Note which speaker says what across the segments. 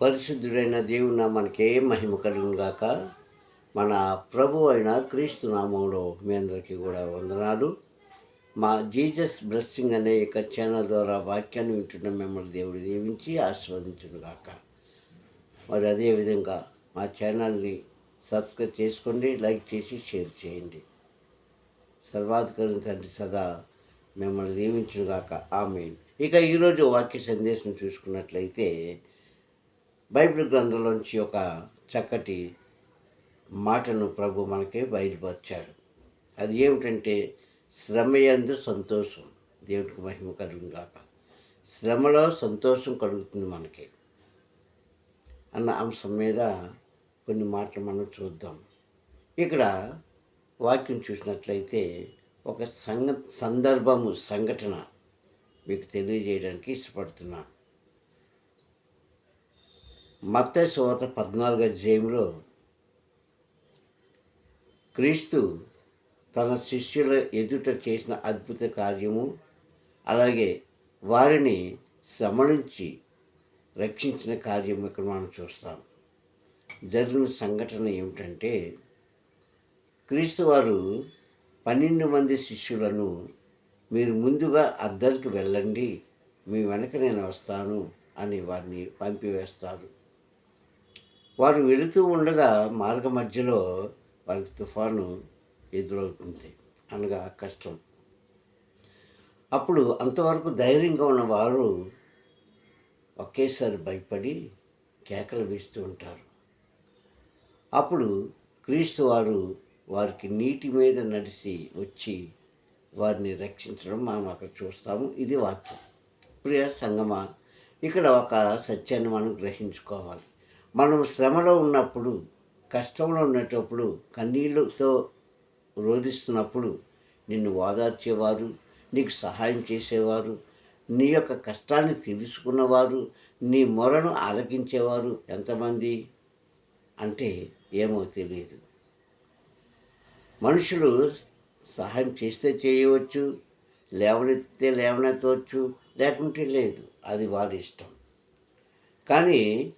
Speaker 1: పరిశుద్ధుడైన దేవుని మనకే మహిమ కలుగును గాక. మన ప్రభు అయిన క్రీస్తు నామంలో మీ అందరికీ కూడా వందనాలు. మా జీజస్ బ్లెస్సింగ్ అనే యొక్క ఛానల్ ద్వారా వాక్యాన్ని వింటున్న మిమ్మల్ని దేవుడు దీవించి ఆస్వాదించును గాక. మరి అదేవిధంగా మా ఛానల్ని సబ్స్క్రైబ్ చేసుకోండి లైక్ చేసి షేర్ చేయండి. సర్వాధికారి తండ్రి సదా మిమ్మల్ని దీవించుగాక ఆమె ఇక ఈరోజు వాక్య సందేశం చూసుకున్నట్లయితే బైబిల్ గ్రంథంలోంచి ఒక చక్కటి మాటను ప్రభు మనకే బయలుపరిచాడు. అది ఏమిటంటే శ్రమయందు సంతోషం. దేవుడికి మహిమ కలుగుగాక శ్రమలో సంతోషం కలుగుతుంది మనకి. అన్న అంశం మీద కొన్ని మాటలు మనం చూద్దాం. ఇక్కడ వాక్యం చూసినట్లయితే ఒక సంగ సందర్భము సంఘటన మీకు తెలియజేయడానికి ఇష్టపడుతున్నాను. మత్త శోత పద్నాలుగు అధ్యాయంలో క్రీస్తు తన శిష్యుల ఎదుట చేసిన అద్భుత కార్యము అలాగే వారిని శ్రమణించి రక్షించిన కార్యం ఇక్కడ మనం చూస్తాం. జరిగిన సంఘటన ఏమిటంటే క్రీస్తు వారు పన్నెండు మంది శిష్యులను మీరు ముందుగా అద్దరికి వెళ్ళండి మీ వెనక నేను వస్తాను అని వారిని పంపివేస్తారు. వారు వెళుతూ ఉండగా మార్గ మధ్యలో వారికి తుఫాను ఎదురవుతుంది. అనగా కష్టం. అప్పుడు అంతవరకు ధైర్యంగా ఉన్నవారు ఒకేసారి భయపడి కేకలు వేస్తూ ఉంటారు. అప్పుడు క్రీస్తు వారు వారికి నీటి మీద నడిచి వచ్చి వారిని రక్షించడం మనం అక్కడ చూస్తాము. ఇది వాక్యం. ప్రియ సంగమ ఇక్కడ ఒక సత్యాన్ని మనం గ్రహించుకోవాలి. మనం శ్రమలో ఉన్నప్పుడు కష్టంలో ఉన్నటప్పుడు కన్నీళ్ళతో రోధిస్తున్నప్పుడు నిన్ను ఓదార్చేవారు నీకు సహాయం చేసేవారు నీ యొక్క కష్టాన్ని తెలుసుకున్నవారు నీ మొరను ఆలకించేవారు ఎంతమంది? అంటే ఏమో తెలియదు మనుషులు సహాయం చేస్తే చేయవచ్చు లేవనెత్తితే లేవనెత్తవచ్చు లేకుంటే లేదు అది వారి ఇష్టం. కానీ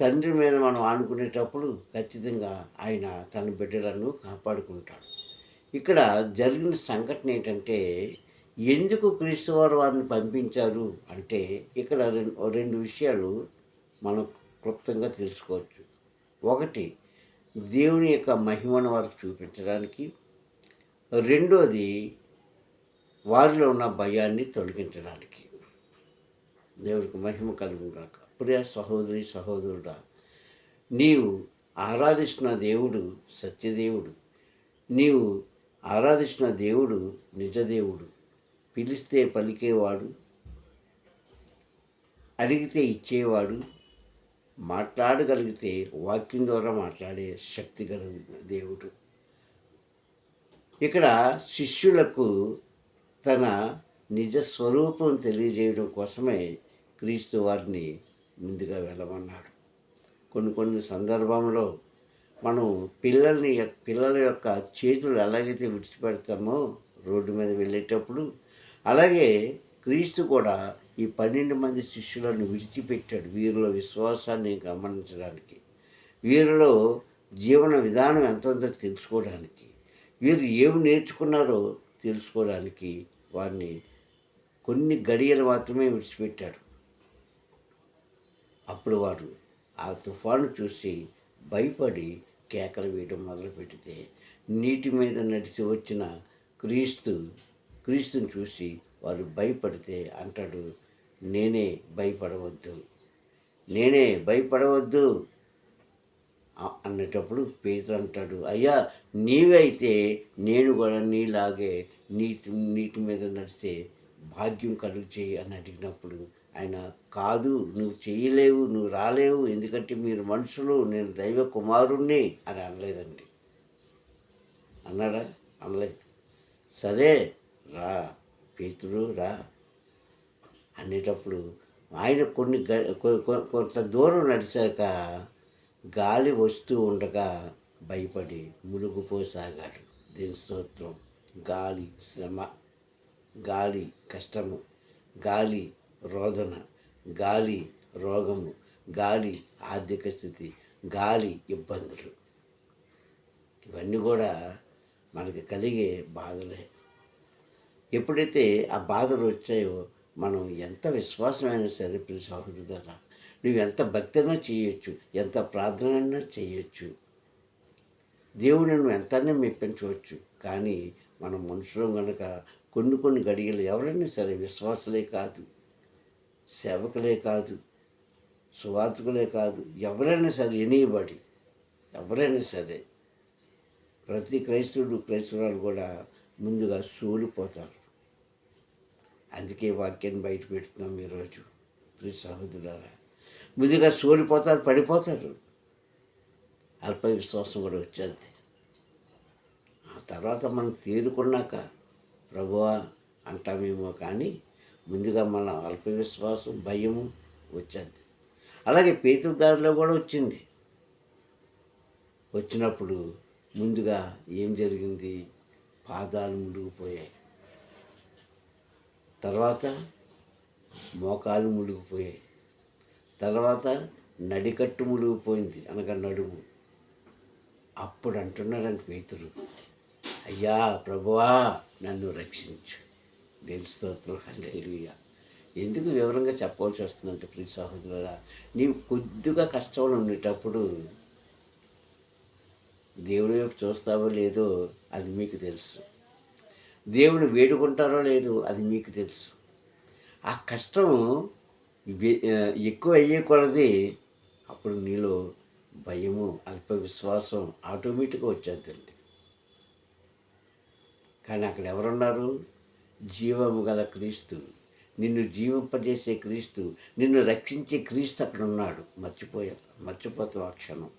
Speaker 1: తండ్రి మీద మనం ఆనుకునేటప్పుడు ఖచ్చితంగా ఆయన తన బిడ్డలను కాపాడుకుంటాడు. ఇక్కడ జరిగిన సంఘటన ఏంటంటే ఎందుకు క్రీస్తువారు వారిని పంపించారు అంటే ఇక్కడ రెండు రెండు విషయాలు మనం క్లుప్తంగా తెలుసుకోవచ్చు. ఒకటి దేవుని యొక్క మహిమను వారికి చూపించడానికి. రెండోది వారిలో ఉన్న భయాన్ని తొలగించడానికి. దేవుడికి మహిమ కలుగుగాక ప్రియ సహోదరి సహోదరుడా నీవు ఆరాధిస్తున్న దేవుడు సత్యదేవుడు. నీవు ఆరాధిస్తున్న దేవుడు నిజదేవుడు. పిలిస్తే పలికేవాడు అడిగితే ఇచ్చేవాడు మాట్లాడగలిగితే వాక్యం ద్వారా మాట్లాడే శక్తి కలిగిన దేవుడు. ఇక్కడ శిష్యులకు తన నిజ స్వరూపం తెలియజేయడం కోసమే క్రీస్తు వారిని ముందుగా వెళ్ళమన్నాడు కొన్ని కొన్ని సందర్భంలో మనం పిల్లల్ని పిల్లల యొక్క చేతులు ఎలాగైతే విడిచిపెడతామో రోడ్డు మీద వెళ్ళేటప్పుడు అలాగే క్రీస్తు కూడా ఈ పన్నెండు మంది శిష్యులను విడిచిపెట్టాడు వీరిలో విశ్వాసాన్ని గమనించడానికి. వీరిలో జీవన విధానం ఎంతంత తెలుసుకోవడానికి. వీరు ఏమి నేర్చుకున్నారో తెలుసుకోవడానికి వారిని కొన్ని గడియలు మాత్రమే విడిచిపెట్టాడు. అప్పుడు వారు ఆ తుఫాను చూసి భయపడి కేకలు వేయడం మొదలుపెడితే నీటి మీద నడిచి వచ్చిన క్రీస్తు క్రీస్తుని చూసి వారు భయపడితే అంటాడు నేనే భయపడవద్దు నేనే భయపడవద్దు అన్నటప్పుడు పేతురు అంటాడు అయ్యా నీవైతే నేను కూడా నీలాగే నీటి నీటి మీద నడిచే భాగ్యం కలుగు చేయి అని అడిగినప్పుడు ఆయన కాదు నువ్వు చేయలేవు నువ్వు రాలేవు ఎందుకంటే మీరు మనుషులు నేను దైవ కుమారుణ్ణి అని అనలేదండి. అన్నాడా? అనలేదు. సరే రా పేతుడు రా అనేటప్పుడు ఆయన కొన్ని కొంత దూరం నడిచాక గాలి వస్తూ ఉండగా భయపడి మునిగిపోసాగాడు. దీని స్తోత్రం. గాలి శ్రమ గాలి కష్టము గాలి రోదన గాలి రోగము గాలి ఆర్థిక స్థితి గాలి ఇబ్బందులు. ఇవన్నీ కూడా మనకి కలిగే బాధలే. ఎప్పుడైతే ఆ బాధలు వచ్చాయో మనం ఎంత విశ్వాసమైనా సరే ప్రియ సహోదరులారా నువ్వు ఎంత భక్తినా చేయొచ్చు ఎంత ప్రార్థన చేయొచ్చు. దేవుడు నువ్వు ఎంతనే మెప్పించవచ్చు. కానీ మనం మనుషులం కనుక కొన్ని కొన్ని గడియలు ఎవరైనా సరే విశ్వాసలే కాదు. సేవకులే కాదు సువార్థకులే కాదు ఎవరైనా సరే ఎనీబడి ఎవరైనా సరే ప్రతి క్రైస్తవుడు క్రైస్తవురాలు కూడా ముందుగా సూలిపోతారు. అందుకే వాక్యాన్ని బయట పెడుతున్నాం ఈరోజు. ప్రియ సహోదరులారా ముందుగా సోలిపోతారు పడిపోతారు. అల్ప విశ్వాసం కూడా వచ్చేది. ఆ తర్వాత మనం తీరుకున్నాక ప్రభువా అంటామేమో కానీ ముందుగా మన అల్ప విశ్వాసం భయము వచ్చేది. అలాగే పేతుదారిలో కూడా వచ్చింది. వచ్చినప్పుడు ముందుగా ఏం జరిగింది? పాదాలు మునిగిపోయాయి. తర్వాత మోకాలు మునిగిపోయాయి. తర్వాత నడికట్టు మునిగిపోయింది. అనగా నడుము. అప్పుడు అంటున్నాడంట పేతురు అయ్యా ప్రభువా నన్ను రక్షించు. దేని స్తోత్రం హల్లెలూయా ఎందుకు వివరంగా చెప్పవలసి వస్తుందంటే ప్రియ సహోదరులా నీవు కొద్దిగా కష్టంలో ఉండేటప్పుడు దేవుడి వైపు చూస్తావో లేదో అది మీకు తెలుసు. దేవుడు వేడుకుంటారో లేదో అది మీకు తెలుసు. ఆ కష్టం ఎక్కువ అయ్యే కొలది అప్పుడు నీలో భయము అల్ప విశ్వాసం ఆటోమేటిక్గా వచ్చేద్దండి. కానీ అక్కడ ఎవరున్నారు? జీవము గల క్రీస్తు. నిన్ను జీవింపజేసే క్రీస్తు నిన్ను రక్షించే క్రీస్తు అక్కడ ఉన్నాడు. మర్చిపోయా మర్చిపోతావు ఆ క్షణం.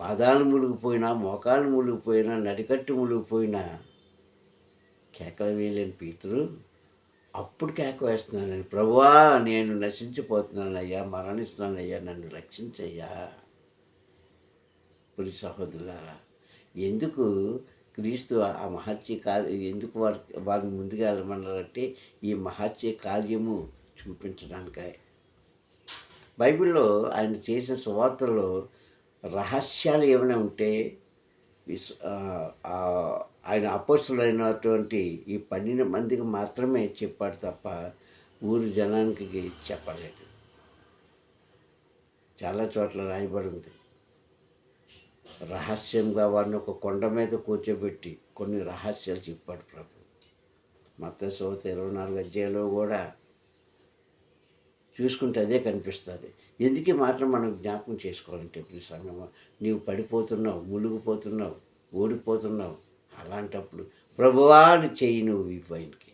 Speaker 1: పాదాలు మునిగిపోయినా మోకాలు మునిగిపోయినా నడికట్టు మునిగిపోయినా కేకలు వేయలేని పీతులు అప్పుడు కేక వేస్తున్నానని ప్రభువా నేను నశించిపోతున్నానయ్యా మరణిస్తున్నానయ్యా నన్ను రక్షించయ్యా. పులి సహోదరులారా ఎందుకు క్రీస్తు ఆ మహత్య కార్య ఎందుకు వారు వారిని ముందుగా వెళ్ళమన్నారంటే ఈ మహత్య కార్యము చూపించడానికే. బైబిల్లో ఆయన చేసిన సువార్తల్లో రహస్యాలు ఏమైనా ఉంటే ఆయన అపోసులైనటువంటి ఈ పన్నెండు మందికి మాత్రమే చెప్పాడు తప్ప ఊరు జనానికి చెప్పలేదు. చాలా చోట్ల రాయబడి ఉంది. రహస్యంగా వారిని ఒక కొండ మీద కూర్చోబెట్టి కొన్ని రహస్యాలు చెప్పాడు ప్రభు. మత సోత ఇరవై నాలుగు అధ్యాయంలో కూడా చూసుకుంటే అదే కనిపిస్తుంది. ఎందుకు మాత్రం మనం జ్ఞాపకం చేసుకోవాలంటే ఈ సంగమ నీవు పడిపోతున్నావు మునిగిపోతున్నావు ఓడిపోతున్నావు అలాంటప్పుడు ప్రభువాలు చేయి నువ్వు ఈ పైనకి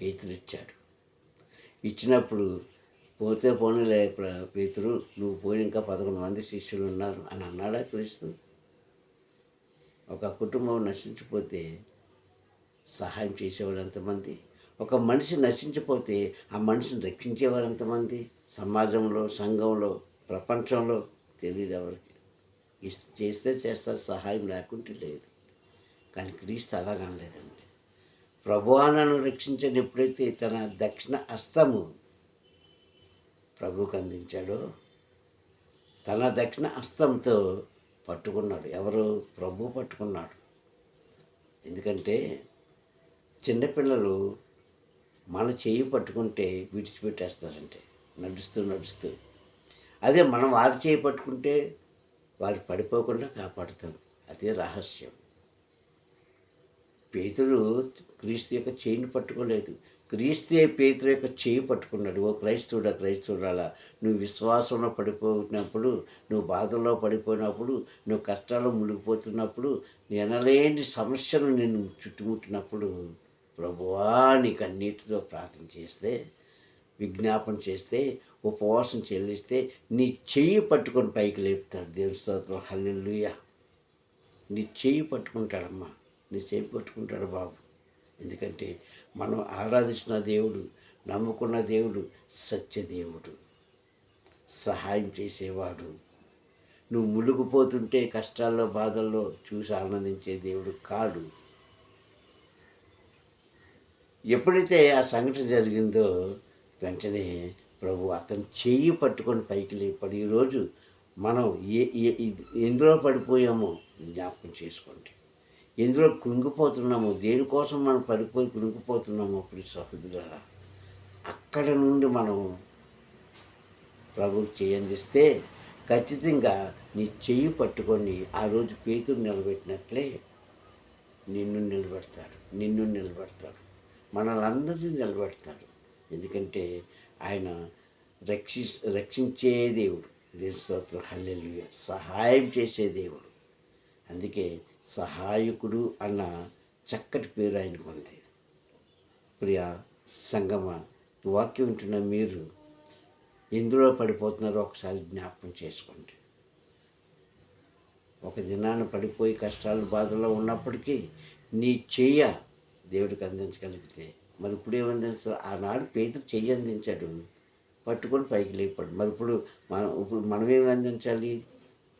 Speaker 1: పేతురు ఇచ్చాడు. ఇచ్చినప్పుడు పోతే పోనీలే ప్ర- పేతురు నువ్వు పోయి ఇంకా పదకొండు మంది శిష్యులు ఉన్నారు అని అన్నాడా క్రీస్తు? ఒక కుటుంబం నశించిపోతే సహాయం చేసేవాళ్ళు ఎంతమంది? ఒక మనిషి నశించిపోతే ఆ మనిషిని రక్షించేవారు ఎంతమంది? సమాజంలో సంఘంలో ప్రపంచంలో తెలియదు ఎవరికి. చేస్తే చేస్తారు సహాయం లేకుంటే లేదు. కానీ క్రీస్తు అలాగనలేదండి. ప్రభువా నన్ను రక్షించని ఎప్పుడైతే తన దక్షిణ హస్తము ప్రభువుకు అందించాడు. తన దక్షిణ హస్తంతో పట్టుకున్నాడు. ఎవరు? ప్రభు పట్టుకున్నాడు. ఎందుకంటే చిన్నపిల్లలు మన చేయి పట్టుకుంటే విడిచిపెట్టేస్తారంటే నడుస్తూ నడుస్తూ. అదే మనం వారి చేయి పట్టుకుంటే వారు పడిపోకుండా కాపాడుతాం అదే రహస్యం. పేతురు క్రీస్తు యొక్క చేయిని పట్టుకోలేదు. క్రీస్తే పేతురు యొక్క చేయి పట్టుకున్నాడు? ఓ క్రైస్తవుడా క్రైస్తవురాలా? నువ్వు విశ్వాసంలో పడిపోయినప్పుడు నువ్వు బాధల్లో పడిపోయినప్పుడు నువ్వు కష్టాల్లో మునిగిపోతున్నప్పుడు ఎనలేని సమస్యలు నేను చుట్టుముట్టినప్పుడు ప్రభువా నీకు అన్నిటితో ప్రార్థన చేస్తే విజ్ఞాపన చేస్తే ఉపవాసం చెల్లిస్తే నీ చెయ్యి పట్టుకొని పైకి లేపుతాడు దేవుని స్తోత్రం. హల్లెలూయా. నీ చెయ్యి పట్టుకుంటాడమ్మా. నీ చెయ్యి పట్టుకుంటాడు బాబు. ఎందుకంటే మనం ఆరాధిస్తున్న దేవుడు నమ్ముకున్న దేవుడు సత్యదేవుడు. సహాయం చేసేవాడు. నువ్వు మునిగిపోతుంటే కష్టాల్లో బాధల్లో చూసి ఆనందించే దేవుడు కాడు. ఎప్పుడైతే ఆ సంఘటన జరిగిందో వెంటనే ప్రభు అతను చెయ్యి పట్టుకొని పైకి లేపడు. ఈరోజు మనం ఏ ఎందులో పడిపోయామో జ్ఞాపకం చేసుకోండి. ఎందులో కృంగిపోతున్నామో దేనికోసం మనం పడిపోయి కృంగిపోతున్నామో అప్పుడు సహోదరులారా అక్కడ నుండి మనం ప్రభు చేయందిస్తే ఖచ్చితంగా నీ చెయ్యి పట్టుకొని ఆ రోజు పేతురు నిలబెట్టినట్లే నిన్ను నిలబెడతాడు నిన్ను నిలబెడతాడు మనల్ని అందరినీ నిలబెడతాడు. ఎందుకంటే ఆయన రక్షి రక్షించే దేవుడు. దేవస్తోత్రం స్తోత్రం. సహాయం చేసే దేవుడు. అందుకే సహాయకుడు అన్న చక్కటి పేరు ఆయనకు ఉంది. ప్రియ సంగమ వాక్యం వింటున్న మీరు ఎందులో పడిపోతున్నారో ఒకసారి జ్ఞాపకం చేసుకోండి. ఒక దినాన పడిపోయి కష్టాలు బాధల్లో ఉన్నప్పటికీ నీ చెయ్య దేవుడికి అందించగలిగితే మరి ఇప్పుడు ఏమందించారు ఆనాడు పేదలు చెయ్యి అందించాడు. పట్టుకొని పైకి లేపాడు. మరి ఇప్పుడు మనం ఇప్పుడు మనం అందించాలి?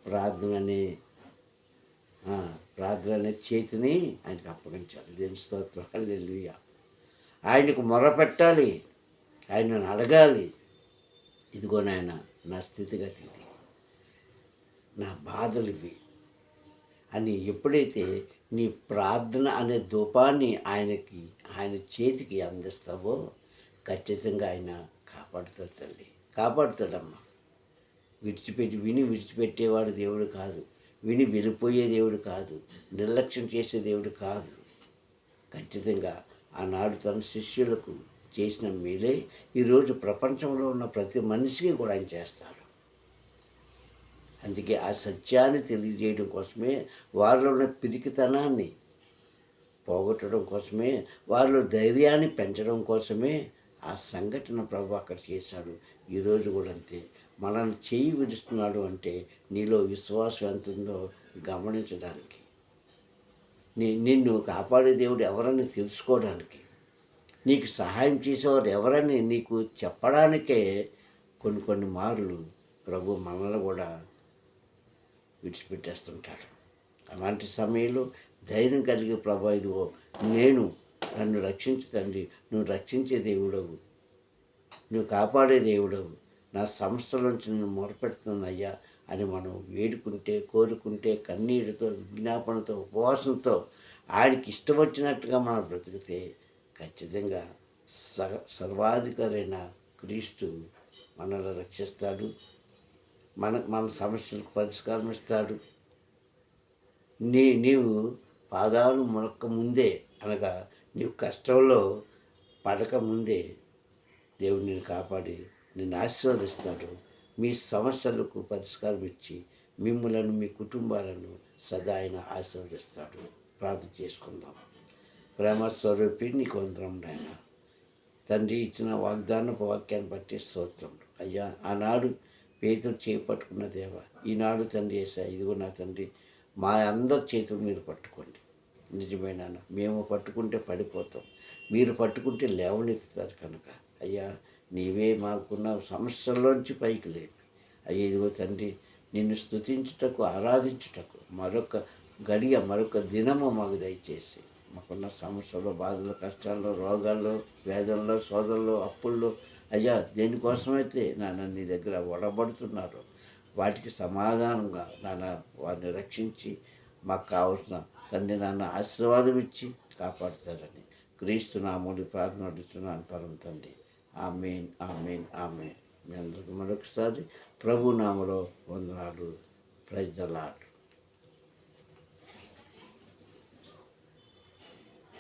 Speaker 1: ప్రార్థన అనే ప్రార్థన అనే చేతిని ఆయనకు అప్పగించాలి. దేని స్తోత్రం. హల్లెలూయా. ఆయనకు మొరపెట్టాలి ఆయనను అడగాలి. ఇదిగో నాయన నా స్థితిగతి ఇది నా బాధలు ఇవి అని ఎప్పుడైతే నీ ప్రార్థన అనే ధూపాన్ని ఆయనకి ఆయన చేతికి అందిస్తావో ఖచ్చితంగా ఆయన కాపాడుతాడు తల్లి. కాపాడుతాడమ్మా. విడిచిపెట్టి విని విడిచిపెట్టేవాడు దేవుడు కాదు. విని వెళ్ళిపోయే దేవుడు కాదు నిర్లక్ష్యం చేసే దేవుడు కాదు. ఖచ్చితంగా ఆనాడు తన శిష్యులకు చేసిన మేలే ఈరోజు ప్రపంచంలో ఉన్న ప్రతి మనిషికి కూడా ఆయన చేస్తాడు. అందుకే ఆ సత్యాన్ని తెలియజేయడం కోసమే వారిలో ఉన్న పిరికితనాన్ని పోగొట్టడం కోసమే వారిలో ధైర్యాన్ని పెంచడం కోసమే ఆ సంఘటన ప్రభు అక్కడ చేశాడు. ఈరోజు కూడా అంతే. మనల్ని చేయి విడుస్తున్నాడు అంటే నీలో విశ్వాసం ఎంత ఉందో గమనించడానికి. నీ నిన్ను కాపాడే దేవుడు ఎవరని తెలుసుకోవడానికి. నీకు సహాయం చేసేవారు ఎవరని నీకు చెప్పడానికే కొన్ని కొన్ని మార్లు ప్రభు మనల్ని కూడా విడిచిపెట్టేస్తుంటాడు. అలాంటి సమయంలో ధైర్యం కలిగే ప్రభా ఇదిగో నేను నన్ను రక్షించు తండ్రి నువ్వు రక్షించే దేవుడవు. నువ్వు కాపాడే దేవుడవు. నా సంస్థలోంచి నేను మొరపెడుతున్నాను అని మనం వేడుకుంటే కోరుకుంటే కన్నీటితో విజ్ఞాపనతో ఉపవాసంతో ఆయనకి ఇష్టం వచ్చినట్టుగా మనం బ్రతికితే ఖచ్చితంగా స సర్వాధికారైన క్రీస్తు మనల్ని రక్షిస్తాడు. మన మన సమస్యలకు పరిష్కారం ఇస్తాడు. నీ నీవు పాదాలు మునక్క ముందే అనగా నీవు కష్టంలో పడక ముందే దేవుడు నిన్ను కాపాడి నిన్ను ఆశీర్వదిస్తాడు మీ సమస్యలకు పరిష్కారం ఇచ్చి మిమ్మలను మీ కుటుంబాలను సదా ఆయన ఆశీర్వదిస్తాడు. ప్రార్థన చేసుకుందాం. ప్రేమ స్వరూపి నీకు వందరం నాయన. తండ్రి ఇచ్చిన వాగ్దానపు వాక్యాన్ని బట్టి స్తోత్రం. అయ్యా ఆనాడు పేతులు చేపట్టుకున్న దేవ ఈనాడు తండ్రి వేసా ఇదిగో నా తండ్రి మా అందరి చేతులు మీరు పట్టుకోండి. నిజమే మేము పట్టుకుంటే పడిపోతాం. మీరు పట్టుకుంటే లేవనెత్తుతారు కనుక. అయ్యా నీవే మాకున్న సమస్యల్లోంచి పైకి లేపి. అయ్యేదిగో తండ్రి నిన్ను స్తుతించుటకు ఆరాధించుటకు మరొక గడియ మరొక దినము మాకు దయచేసి. మాకున్న సమస్యలు బాధలు కష్టాల్లో రోగాల్లో వేదనలో సోదరులు అప్పుల్లో అయ్యా దేనికోసమైతే నాన్న నీ దగ్గర ఒడబడుతున్నారు వాటికి సమాధానంగా నాన్న వారిని రక్షించి మాకు కావలసిన తండ్రి నాన్న ఆశీర్వాదం ఇచ్చి కాపాడుతారని క్రీస్తు నామూలి ప్రార్థన అడుగుతున్నాను పరం తండ్రి. Amen amen amen. మీ అందరికీ మరొకసారి ప్రభునామలో వందనాలు. ప్రజలాడు